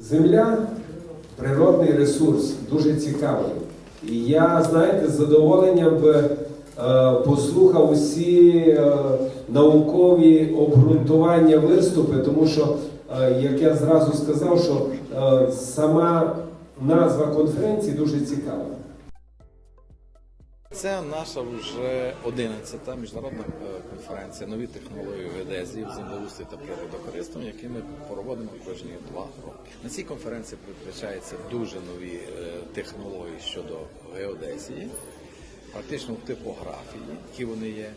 Земля природний ресурс, дуже цікавий. І я, знаєте, з задоволенням би е, послухав усі е, наукові обґрунтування виступи, тому що, е, як я зразу сказав, що е, сама назва конференції дуже цікава. Це наша вже 11-та міжнародна е, конференція нові технології геодезії в землеустрій та природокористуванні, які ми проводимо кожні два роки. На цій конференції передбачаються дуже нові е, технології щодо геодезії, практично в типографії, які вони є.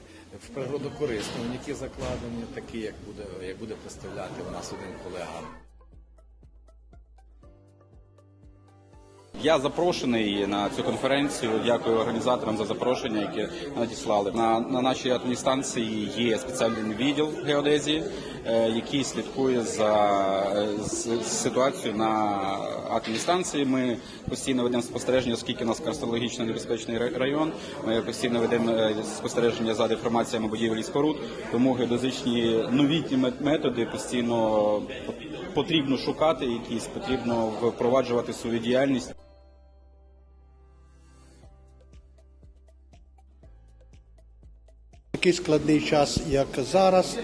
В природокористуванні, які закладені, такі як буде як буде представляти у нас один колега Я запрошений на цю конференцію. Дякую організаторам за запрошення, яке надіслали. На, на нашій атомній станції є спеціальний відділ геодезії, е, який слідкує за е, ситуацією на атомній станції. Ми постійно ведемо спостереження, оскільки у нас карстологічно небезпечний район. Ми постійно ведемо е, спостереження за деформаціями будівель і споруд. Тому геодезичні новітні мет- методи постійно потрібно шукати, якісь потрібно впроваджувати свою діяльність. Такий складний час, як зараз,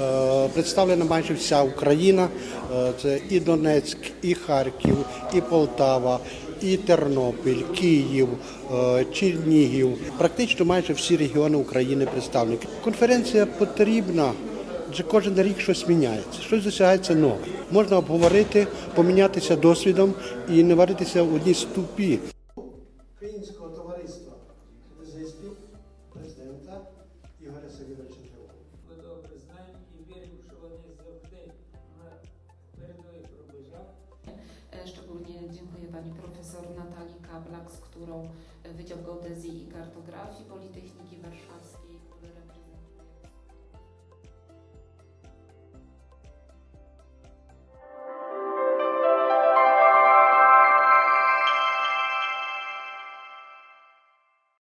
е, представлена майже вся Україна. Е, Це і Донецьк, і Харків, і Полтава, і Тернопіль, Київ, е, Чернігів. Практично майже всі регіони України представлені. Конференція потрібна. Адже кожен рік щось міняється, щось досягається нове. Можна обговорити, помінятися досвідом і не варитися в одній ступі. Українського товариства президента Ігоря Сергійовича Тривого. Ми добре знаємо і віримо, що вони завжди на передових рубежах. E, Szczególnie dziękuję pani profesor Natalii Kablak, z którą Wydział Geodezji i Kartografii Politechniki Warszawskiej